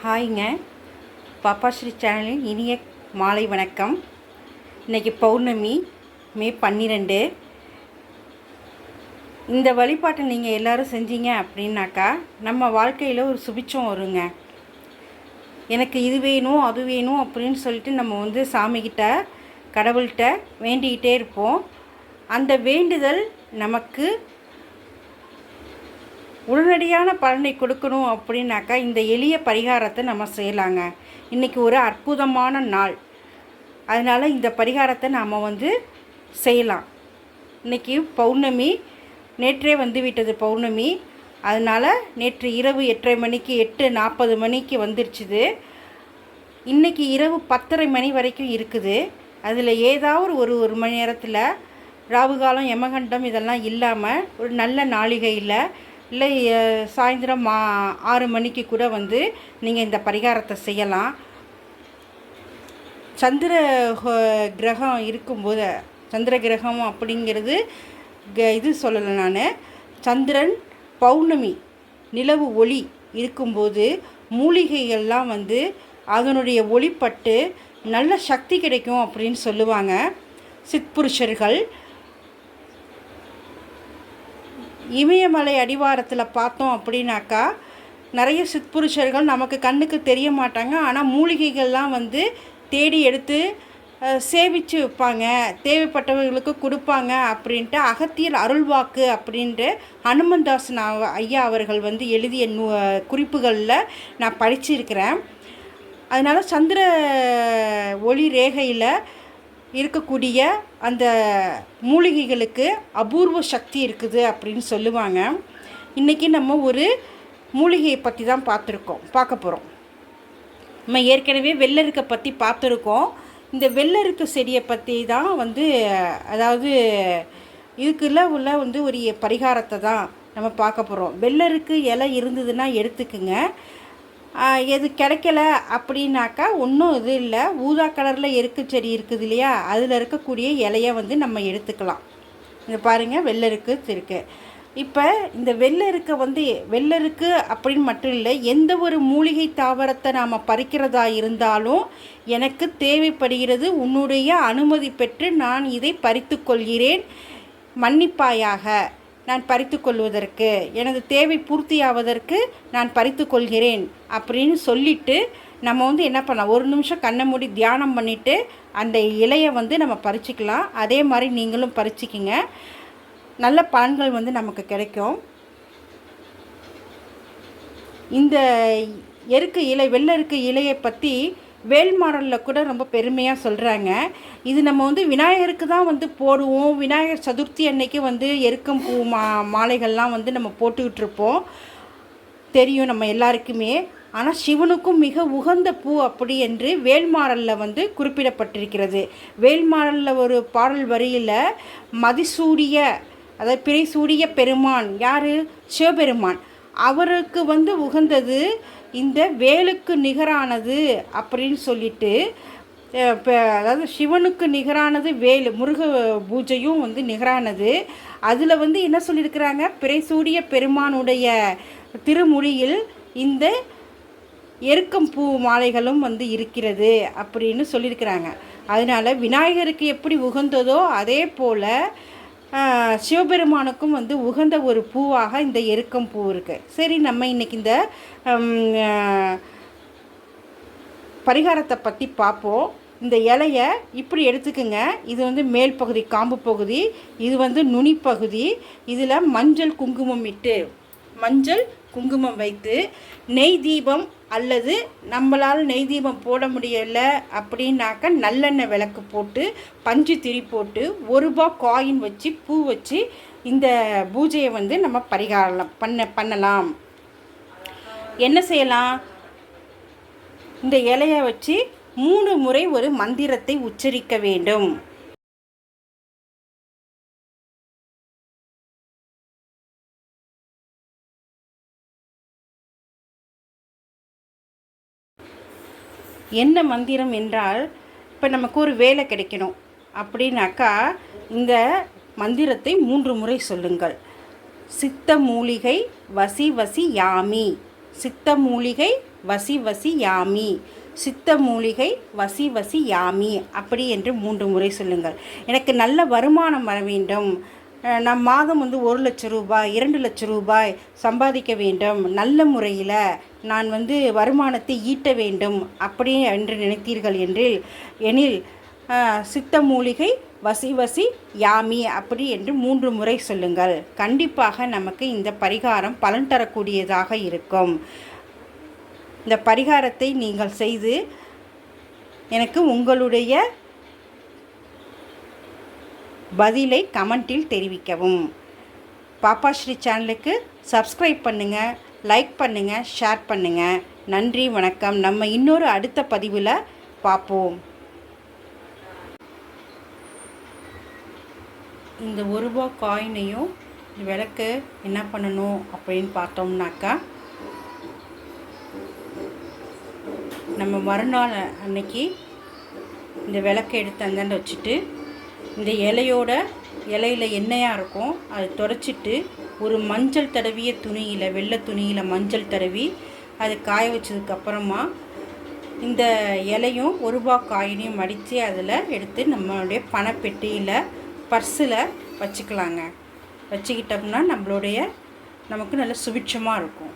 ஹாய்ங்க. பாப்பாஸ்ரீ சேனலின் இனிய மாலை வணக்கம். இன்னைக்கு பௌர்ணமி மே பன்னிரெண்டு. இந்த வழிபாட்டை நீங்கள் எல்லோரும் செஞ்சீங்க அப்படின்னாக்கா நம்ம வாழ்க்கையில் ஒரு சுபிச்சம் வருங்க. எனக்கு இது வேணும் அது வேணும் அப்படின்னு சொல்லிட்டு நம்ம வந்து சாமிக்கிட்ட கடவுள்கிட்ட வேண்டிக்கிட்டே இருப்போம். அந்த வேண்டுதல் நமக்கு உடனடியான பலனை கொடுக்கணும் அப்படின்னாக்கா இந்த எளிய பரிகாரத்தை நம்ம செய்யலாங்க. இன்றைக்கி ஒரு அற்புதமான நாள். அதனால் இந்த பரிகாரத்தை நாம் வந்து செய்யலாம். இன்றைக்கி பௌர்ணமி நேற்றே வந்து விட்டது பௌர்ணமி. அதனால் நேற்று இரவு எட்டரை மணிக்கு எட்டு நாற்பது மணிக்கு வந்துருச்சுது. இன்றைக்கி இரவு பத்தரை மணி வரைக்கும் இருக்குது. அதில் ஏதாவது ஒரு ஒரு மணி நேரத்தில் ராவுகாலம் யமகண்டம் இதெல்லாம் இல்லாமல் ஒரு நல்ல நாளிகையில் இல்லை சாயந்தரம் மா ஆறு மணிக்கு கூட வந்து நீங்கள் இந்த பரிகாரத்தை செய்யலாம். சந்திர கிரகம் இருக்கும்போது சந்திர கிரகம் அப்படிங்கிறது க- இது சொல்லலை நான். சந்திரன் பௌர்ணமி நிலவு ஒளி இருக்கும்போது மூலிகைகள்லாம் வந்து அதனுடைய ஒளிப்பட்டு நல்ல சக்தி கிடைக்கும் அப்படின்னு சொல்லுவாங்க. சித்புருஷர்கள் இமயமலை அடிவாரத்தில் பார்த்தோம் அப்படின்னாக்கா நிறைய சித்புருஷர்கள் நமக்கு கண்ணுக்கு தெரிய மாட்டாங்க. ஆனால் மூலிகைகள்லாம் வந்து தேடி எடுத்து சேமித்து வைப்பாங்க. தேவைப்பட்டவர்களுக்கு கொடுப்பாங்க அப்படின்ட்டு அகத்தியர் அருள்வாக்கு அப்படின்ட்டு ஹனுமந்தாசன் ஐயா அவர்கள் வந்து எழுதிய நூ குறிப்புகளில் நான் படிச்சிருக்கிறேன். அதனால் சந்திர ஒளி ரேகையில் இருக்கக்கூடிய அந்த மூலிகைகளுக்கு அபூர்வ சக்தி இருக்குது அப்படின்னு சொல்லுவாங்க. இன்றைக்கி நம்ம ஒரு மூலிகையை பற்றி தான் பார்த்துருக்கோம். பார்க்க போகிறோம் நம்ம ஏற்கனவே வெள்ளருக்கை பற்றி பார்த்துருக்கோம். இந்த வெள்ளருக்கு செடியை பற்றி தான் வந்து அதாவது இதுக்குள்ள உள்ள வந்து ஒரு பரிகாரத்தை தான் நம்ம பார்க்க போகிறோம் வெள்ளருக்கு இலை இருந்ததுன்னா எடுத்துக்குங்க. எது கிடைக்கல அப்படின்னாக்கா ஒன்றும் இது இல்லை. ஊதா கலரில் எருக்கு செடி இருக்குது இல்லையா? அதில் இருக்கக்கூடிய இலையை வந்து நம்ம எடுத்துக்கலாம். இதை பாருங்கள் வெள்ளருக்கு இருக்கு. இப்போ இந்த வெள்ளருக்கு வந்து வெள்ளருக்கு அப்படின்னு மட்டும் இல்லை எந்த ஒரு மூலிகை தாவரத்தை நாம் பறிக்கிறதா இருந்தாலும் எனக்கு தேவைப்படுகிறது உன்னுடைய அனுமதி பெற்று நான் இதை பறித்து கொள்கிறேன். மன்னிப்பாயாக. நான் பறித்து கொள்வதற்கு எனது தேவை பூர்த்தியாவதற்கு நான் பறித்து கொள்கிறேன் அப்படின்னு சொல்லிட்டு நம்ம வந்து என்ன பண்ணலாம்? ஒரு நிமிஷம் கண்ணை மூடி தியானம் பண்ணிவிட்டு அந்த இலையை வந்து நம்ம பறிச்சிக்கலாம். அதே மாதிரி நீங்களும் பறிச்சிக்கிங்க. நல்ல பலன்கள் வந்து நமக்கு கிடைக்கும். இந்த எருக்கு இலை வெள்ளருக்கு இலையை பற்றி வேல்மாறலில் கூட ரொம்ப பெருமையாக சொல்கிறாங்க இது நம்ம வந்து விநாயகருக்கு தான் வந்து போடுவோம். விநாயகர் சதுர்த்தி அன்னைக்கு வந்து எருக்கம் பூ மா மாலைகள்லாம் வந்து நம்ம போட்டுக்கிட்டுருப்போம். தெரியும் நம்ம எல்லாருக்குமே. ஆனால் சிவனுக்கும் மிக உகந்த பூ அப்படி என்று வேல்மாறலில் வந்து குறிப்பிடப்பட்டிருக்கிறது. வேல்மாறலில் ஒரு பாடல் வரியில் மதிசூடிய அதாவது பிறைசூடிய பெருமான் யார்? சிவபெருமான் அவருக்கு வந்து உகந்தது இந்த வேலுக்கு நிகரானது அப்படின்னு சொல்லிட்டு அதாவது சிவனுக்கு நிகரானது வேலு முருக பூஜையும் வந்து நிகரானது. அதில் வந்து என்ன சொல்லியிருக்கிறாங்க? பிறைசூடிய பெருமானுடைய திருமொழியில் இந்த எருக்கம் பூ மாலைகளும் வந்து இருக்கிறது அப்படின்னு சொல்லியிருக்கிறாங்க. அதனால் விநாயகருக்கு எப்படி உகந்ததோ அதே போல் சிவபெருமானுக்கும் வந்து உகந்த ஒரு பூவாக இந்த எருக்கம் பூ இருக்குது சரி நம்ம இன்றைக்கி இந்த பரிகாரத்தை பற்றி பார்ப்போம் இந்த இலையை இப்படி எடுத்துக்கோங்க. இது வந்து மேல் பகுதி காம்பு பகுதி இது வந்து நுனி பகுதி. இதில் மஞ்சள் குங்குமம் இட்டு மஞ்சள் குங்குமம் வைத்து நெய் தீபம் அல்லது நம்மளால் நெய் தீபம் போட முடியல அப்படின்னாக்க நல்லெண்ணெய் விளக்கு போட்டு பஞ்சு திரி போட்டு ஒரு ரூபா காயின் வச்சு பூ வச்சு இந்த பூஜையை வந்து நம்ம பரிகாரம் பண்ண பண்ணலாம். என்ன செய்யலாம்? இந்த இலையை வச்சு மூணு முறை ஒரு மந்திரத்தை உச்சரிக்க வேண்டும். என்ன மந்திரம் என்றால் இப்போ நமக்கு ஒரு வேலை கிடைக்கணும். அப்படின்னாக்கா இந்த மந்திரத்தை மூன்று முறை சொல்லுங்கள். சித்த மூலிகை வசி வசி யாமி. சித்த மூலிகை வசி வசி யாமி. சித்த மூலிகை வசி வசி யாமி. அப்படி என்று மூன்று முறை சொல்லுங்கள். எனக்கு நல்ல வருமானம் வர வேண்டும். நம் மாதம் வந்து ஒரு லட்சம் ரூபாய் இரண்டு லட்சம் ரூபாய் சம்பாதிக்க வேண்டும். நல்ல முறையில் நான் வந்து வருமானத்தை ஈட்ட வேண்டும். அப்படி என்று நினைத்தீர்கள் என்றில் எனில் சித்த மூலிகை வசி வசி யாமி அப்படி என்று மூன்று முறை சொல்லுங்கள். கண்டிப்பாக நமக்கு இந்த பரிகாரம் பலன் தரக்கூடியதாக இருக்கும். இந்த பரிகாரத்தை நீங்கள் செய்து எனக்கு உங்களுடைய பதிலை கமெண்டில் தெரிவிக்கவும். பாப்பா ஸ்ரீ சேனலுக்கு சப்ஸ்கிரைப் பண்ணுங்கள் லைக் பண்ணுங்கள் ஷேர் பண்ணுங்கள் நன்றி வணக்கம். நம்ம இன்னொரு அடுத்த பதிவில் பார்ப்போம் இந்த ஒரு ரூபா காயினையும் விளக்கு என்ன பண்ணணும் அப்படின்னு பார்த்தோம்னாக்கா நம்ம மறுநாள் அன்னைக்கு இந்த விளக்கை எடுத்து அந்தாண்ட வச்சுட்டு இந்த இலையோட இலையில எண்ணெயாக இருக்கும். அதை துடைச்சிட்டு ஒரு மஞ்சள் தடவிய துணியில் வெள்ளை துணியில் மஞ்சள் தடவி அதை காய வச்சதுக்கப்புறமா இந்த இலையும் ஒரு ரூபா காயினையும் மடித்து அதில் எடுத்து நம்மளுடைய பணப்பெட்டியில் பர்ஸில் வச்சுக்கலாங்க. வச்சுக்கிட்டோம்னா நம்மளுடைய நமக்கு நல்ல சுபிட்சமாக இருக்கும்.